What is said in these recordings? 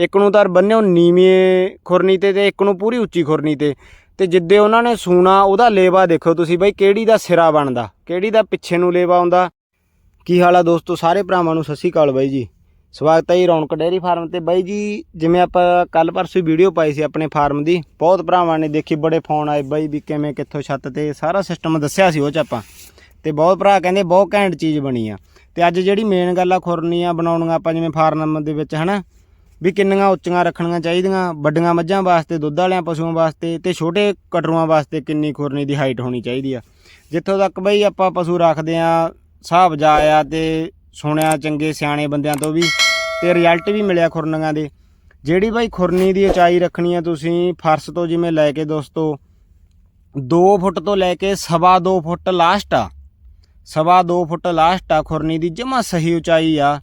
ਇੱਕ ਨੂੰ ਤਾਂ ਬੰਨਿਓ ਨੀਵੇਂ ਖੁਰਨੀ ਤੇ ਤੇ ਇੱਕ ਨੂੰ ਪੂਰੀ ਉੱਚੀ ਖੁਰਨੀ ਤੇ। ਤੇ ਜਿੱਦੇ ਉਹਨਾਂ ਨੇ ਸੂਣਾ, ਉਹਦਾ ਲੇਵਾ ਦੇਖੋ ਤੁਸੀਂ ਬਾਈ ਕਿਹੜੀ ਦਾ ਸਿਰਾ ਬਣਦਾ, ਕਿਹੜੀ ਦਾ ਪਿੱਛੇ ਨੂੰ ਲੇਵਾ ਆਉਂਦਾ। ਕੀ ਹਾਲ ਆ ਦੋਸਤੋ, ਸਾਰੇ ਭਰਾਵਾਂ ਨੂੰ ਸਤਿ ਸ਼੍ਰੀ ਅਕਾਲ ਬਾਈ ਜੀ। ਸਵਾਗਤ ਹੈ ਜੀ ਰੌਣਕ ਡੇਅਰੀ ਫਾਰਮ ਤੇ। ਬਾਈ ਜੀ, ਜਿਵੇਂ ਆਪਾਂ ਕੱਲ ਪਰਸੋਂ ਵੀਡੀਓ ਪਾਈ ਸੀ ਆਪਣੇ ਫਾਰਮ ਦੀ, ਬਹੁਤ ਭਰਾਵਾਂ ਨੇ ਦੇਖੀ, ਬੜੇ ਫੋਨ ਆਏ ਬਾਈ ਵੀ ਕਿਵੇਂ, ਕਿੱਥੋਂ ਛੱਤ ਤੇ, ਸਾਰਾ ਸਿਸਟਮ ਦੱਸਿਆ ਸੀ ਉਹ ਚ ਆਪਾਂ। ਤੇ ਬਹੁਤ ਭਰਾ ਕਹਿੰਦੇ ਬਹੁਤ ਘੈਂਟ ਚੀਜ਼ ਬਣੀ ਆ। ਤੇ ਅੱਜ ਜਿਹੜੀ ਮੇਨ ਗੱਲ ਆ, ਖੁਰਨੀਆਂ ਬਣਾਉਣੀਆਂ ਆਪਾਂ ਜਿਵੇਂ ਫਾਰਮ ਦੇ ਵਿੱਚ, ਹਨਾ? ਵੀ ਕਿੰਨੀਆਂ ਉੱਚੀਆਂ ਰੱਖਣੀਆਂ ਚਾਹੀਦੀਆਂ, ਵੱਡੀਆਂ ਮੱਝਾਂ ਵਾਸਤੇ, ਦੁੱਧ ਵਾਲਿਆਂ ਪਸ਼ੂਆਂ ਵਾਸਤੇ ਤੇ ਛੋਟੇ ਕਟਰੂਆਂ ਵਾਸਤੇ ਕਿੰਨੀ ਖੁਰਨੀ ਦੀ ਹਾਈਟ ਹੋਣੀ ਚਾਹੀਦੀ ਆ। ਜਿੱਥੋਂ ਤੱਕ ਬਈ ਆਪਾਂ ਪਸ਼ੂ ਰੱਖਦੇ ਆ, ਹਿਸਾਬ ਜਾਇਆ ਆ ਤੇ ਸੁਣਿਆ ਚੰਗੇ ਸਿਆਣੇ ਬੰਦਿਆਂ ਤੋਂ ਵੀ ਤੇ ਰਿਜ਼ਲਟ ਵੀ ਮਿਲਿਆ ਖੁਰਨੀਆਂ ਦੇ। ਜਿਹੜੀ ਬਾਈ ਖੁਰਨੀ ਦੀ ਉਚਾਈ ਰੱਖਣੀ ਆ ਤੁਸੀਂ ਫਰਸ਼ ਤੋਂ ਜਿਵੇਂ ਲੈ ਕੇ ਦੋਸਤੋ 2 ਫੁੱਟ ਤੋਂ ਲੈ ਕੇ ਸਵਾ 2 ਫੁੱਟ ਲਾਸਟ ਆ। ਸਵਾ 2 ਫੁੱਟ ਲਾਸਟ ਆ, ਖੁਰਨੀ ਦੀ ਜਮਾ ਸਹੀ ਉਚਾਈ ਆ।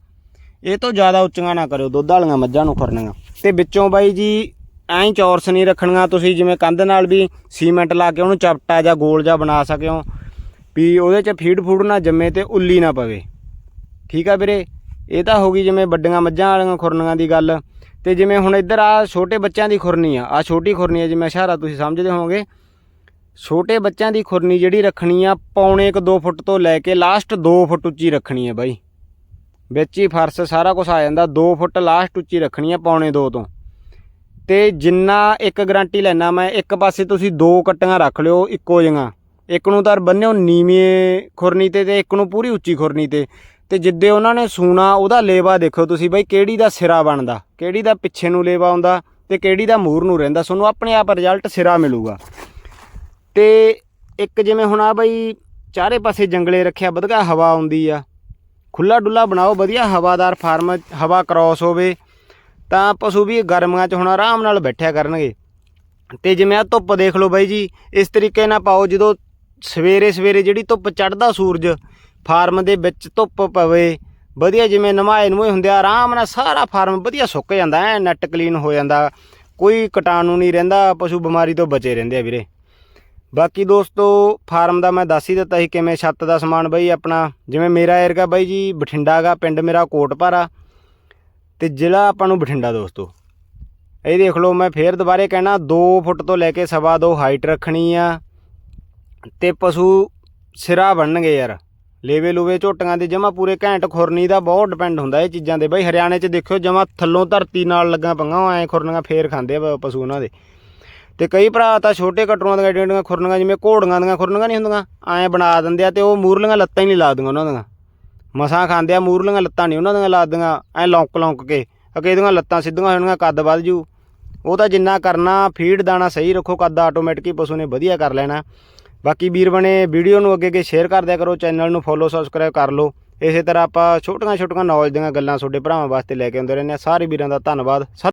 ਇਹ ਤੋਂ ਜ਼ਿਆਦਾ ਉੱਚੀਆਂ ਨਾ ਕਰਿਓ, ਦੁੱਧ ਵਾਲੀਆਂ ਮੱਝਾਂ ਨੂੰ ਖੁਰਨੀਆਂ। ਤੇ ਵਿੱਚੋਂ ਬਾਈ ਜੀ, ਐਂ ਚੌਰਸ ਨਹੀਂ ਰੱਖਣੀਆਂ ਤੁਸੀਂ, ਜਿਵੇਂ ਕੰਧ ਨਾਲ ਵੀ ਸੀਮੈਂਟ ਲਾ ਕੇ ਉਹਨੂੰ ਚਪਟਾ ਜਾਂ ਗੋਲ ਜਾਂ ਬਣਾ ਸਕਿਓ, ਵੀ ਉਹਦੇ 'ਚ ਫੀਡ ਫੂਡ ਨਾ ਜੰਮੇ ਤੇ ਉੱਲੀ ਨਾ ਪਵੇ। ਠੀਕ ਆ ਵੀਰੇ? ਇਹ ਤਾਂ ਹੋ ਗਈ ਜਿਵੇਂ ਵੱਡੀਆਂ ਮੱਝਾਂ ਵਾਲੀਆਂ ਖੁਰਨੀਆਂ ਦੀ ਗੱਲ। ਤੇ ਜਿਵੇਂ ਹੁਣ ਇੱਧਰ ਆ ਛੋਟੇ ਬੱਚਿਆਂ ਦੀ ਖੁਰਨੀ ਆ ਆ ਛੋਟੀ ਖੁਰਨੀ ਆ, ਜਿਵੇਂ ਇਸ਼ਾਰਾ ਤੁਸੀਂ ਸਮਝਦੇ ਹੋਵੋਗੇ। ਛੋਟੇ ਬੱਚਿਆਂ ਦੀ ਖੁਰਨੀ ਜਿਹੜੀ ਰੱਖਣੀ ਆ, ਪੌਣੇ ਕ 2 ਫੁੱਟ ਤੋਂ ਲੈ ਕੇ ਲਾਸਟ 2 ਫੁੱਟ ਉੱਚੀ ਰੱਖਣੀ ਆ ਬਾਈ। ਵਿੱਚ ਹੀ ਫਰਸ਼ ਸਾਰਾ ਕੁਝ ਆ ਜਾਂਦਾ 2 ਫੁੱਟ ਲਾਸਟ ਉੱਚੀ ਰੱਖਣੀ ਆ ਪੌਣੇ 2 ਤੋਂ। ਤੇ ਜਿੰਨਾ ਇੱਕ ਗਾਰੰਟੀ ਲੈਣਾ ਮੈਂ, ਇੱਕ ਪਾਸੇ ਤੁਸੀਂ ਦੋ ਕੱਟੀਆਂ ਰੱਖ ਲਿਓ ਇੱਕੋ ਜਿਹੀਆਂ। ਇੱਕ ਨੂੰ ਤਾਂ ਬੰਨਿਓ ਨੀਵੇਂ ਖੁਰਨੀ ਤੇ ਤੇ ਇੱਕ ਨੂੰ ਪੂਰੀ ਉੱਚੀ ਖੁਰਨੀ ਤੇ। ਤੇ ਜਿੱਦੇ ਉਹਨਾਂ ਨੇ ਸੂਣਾ, ਉਹਦਾ ਲੇਵਾ ਦੇਖੋ ਤੁਸੀਂ ਬਈ ਕਿਹੜੀ ਦਾ ਸਿਰਾ ਬਣਦਾ, ਕਿਹੜੀ ਦਾ ਪਿੱਛੇ ਨੂੰ ਲੇਵਾ ਆਉਂਦਾ ਤੇ ਕਿਹੜੀ ਦਾ ਮੂਰ ਨੂੰ ਰਹਿੰਦਾ, ਤੁਹਾਨੂੰ ਆਪਣੇ ਆਪ ਰਿਜ਼ਲਟ ਸਿਰਾ ਮਿਲੂਗਾ। ਤੇ ਇੱਕ ਜਿਵੇਂ ਹੁਣ ਆ ਬਈ ਚਾਰੇ ਪਾਸੇ ਜੰਗਲੇ ਰੱਖਿਆ, ਵਧੀਆ ਹਵਾ ਆਉਂਦੀ ਆ। ਖੁੱਲਾ ਡੁੱਲਾ ਬਣਾਓ, ਵਧੀਆ ਹਵਾਦਾਰ ਫਾਰਮ, ਹਵਾ ਕ੍ਰਾਸ ਹੋਵੇ, ਤਾਂ ਪਸ਼ੂ ਵੀ ਗਰਮੀਆਂ 'ਚ ਹੁਣ ਆਰਾਮ ਨਾਲ ਬੈਠਿਆ ਕਰਨਗੇ। ਤੇ ਜਿਵੇਂ ਆ ਧੁੱਪ ਦੇਖ ਲਓ ਬਾਈ ਜੀ, ਇਸ ਤਰੀਕੇ ਨਾਲ ਪਾਓ, ਜਦੋਂ ਸਵੇਰੇ ਸਵੇਰੇ ਜਿਹੜੀ ਧੁੱਪ ਚੜਦਾ ਸੂਰਜ, ਫਾਰਮ ਦੇ ਵਿੱਚ ਧੁੱਪ ਪਵੇ, ਵਧੀਆ ਜਿਵੇਂ ਨਮਾਏ ਨਮੂਏ ਹੁੰਦੇ ਆ, ਆਰਾਮ ਨਾਲ ਸਾਰਾ ਫਾਰਮ ਵਧੀਆ ਸੁੱਕ ਜਾਂਦਾ, ਐ ਨੈਟ ਕਲੀਨ ਹੋ ਜਾਂਦਾ, ਕੋਈ ਕੀਟਾਣੂ ਨਹੀਂ ਰਹਿੰਦਾ, ਪਸ਼ੂ ਬਿਮਾਰੀ ਤੋਂ ਬਚੇ ਰਹਿੰਦੇ ਆ ਵੀਰੇ। ਬਾਕੀ ਦੋਸਤੋ, ਫਾਰਮ ਦਾ ਮੈਂ ਦੱਸ ਹੀ ਦਿੱਤਾ ਸੀ ਕਿਵੇਂ ਛੱਤ ਦਾ ਸਮਾਨ ਬਈ ਆਪਣਾ। ਜਿਵੇਂ ਮੇਰਾ ਏਰੀਆ ਬਾਈ ਜੀ, ਬਠਿੰਡਾ ਗਾ, ਪਿੰਡ ਮੇਰਾ ਕੋਟਪਾਰਾ ਤੇ ਜ਼ਿਲ੍ਹਾ ਆਪਾਂ ਨੂੰ ਬਠਿੰਡਾ ਦੋਸਤੋ। ਇਹ ਦੇਖ ਲਓ, ਮੈਂ ਫੇਰ ਦੁਬਾਰੇ ਕਹਿਣਾ 2 ਫੁੱਟ ਤੋਂ ਲੈ ਕੇ ਸਵਾ 2 ਹਾਈਟ ਰੱਖਣੀ ਆ। ਤੇ ਪਸ਼ੂ ਸਿਰਾ ਬਣਨਗੇ ਯਾਰ। ਲੇਵੇ ਲੂਵੇ ਝੋਟੀਆਂ ਦੇ ਜਮਾ ਪੂਰੇ ਘੈਂਟ ਖੁਰਨੀ ਦਾ ਬਹੁਤ ਡਿਪੈਂਡ ਹੁੰਦਾ ਇਹ ਚੀਜ਼ਾਂ ਦੇ ਬਈ ਹਰਿਆਣੇ 'ਚ ਦੇਖਿਓ, ਜਮਾ ਥੱਲੋਂ ਧਰਤੀ ਨਾਲ ਲੱਗਾ ਪੰਗਾ ਐ ਖੁਰਨੀਆਂ ਫੇਰ ਖਾਂਦੇ ਆ ਪਸ਼ੂ ਉਹਨਾਂ ਦੇ। ਤੇ ਕਈ ਭਰਾ ਤਾਂ ਛੋਟੇ ਕਟਰੂਆਂ ਦੀਆਂ ਏਡੀਆਂ ਖੁਰਨੀਆਂ, ਜਿਵੇਂ ਘੋੜੀਆਂ ਦੀਆਂ ਖੁਰਨੀਆਂ ਨਹੀਂ ਹੁੰਦੀਆਂ, ਐਂ ਬਣਾ ਦਿੰਦੇ ਆ ਤੇ ਉਹ ਮੂਰਲੀਆਂ ਲੱਤਾਂ ਹੀ ਨਹੀਂ ਲਾ ਦਿੰਦੀਆਂ ਉਹਨਾਂ ਦੀਆਂ। ਮਸਾਂ ਖਾਂਦੇ ਆ, ਮੂਰਲੀਆਂ ਲੱਤਾਂ ਨਹੀਂ ਉਹਨਾਂ ਦੀਆਂ ਲਾ ਦਿੰਦੀਆਂ, ਐਂ ਲੌਂਕ ਲੌਂਕ ਕੇ ਅਕੇ ਇਹਦੀਆਂ ਲੱਤਾਂ ਸਿੱਧੀਆਂ ਹੋਣਗੀਆਂ ਕੱਦ ਵੱਧ ਜੂ। ਉਹ ਤਾਂ ਜਿੰਨਾ ਕਰਨਾ ਫੀਡ ਦਾਣਾ ਸਹੀ ਰੱਖੋ, ਕੱਦ ਆਟੋਮੈਟਿਕ ਹੀ ਪਸ਼ੂ ਨੇ ਵਧੀਆ ਕਰ ਲੈਣਾ। ਬਾਕੀ ਵੀਰ ਬਣੇ ਵੀਡੀਓ ਨੂੰ ਅੱਗੇ ਅੱਗੇ ਸ਼ੇਅਰ ਕਰ ਦਿਆ ਕਰੋ ਚੈਨਲ ਨੂੰ ਫੋਲੋ ਸਬਸਕ੍ਰਾਈਬ ਕਰ ਲਓ। ਇਸੇ ਤਰ੍ਹਾਂ ਆਪਾਂ ਛੋਟੀਆਂ ਛੋਟੀਆਂ ਨੌਲੇਜ ਦੀਆਂ ਗੱਲਾਂ ਤੁਹਾਡੇ ਭਰਾਵਾਂ ਵਾਸਤੇ ਲੈ ਕੇ ਆਉਂਦੇ ਰਹਿੰਦੇ ਆ ਸਾਰੇ ਵੀਰਾਂ ਦਾ ਧੰਨਵਾਦ, ਸਤਿ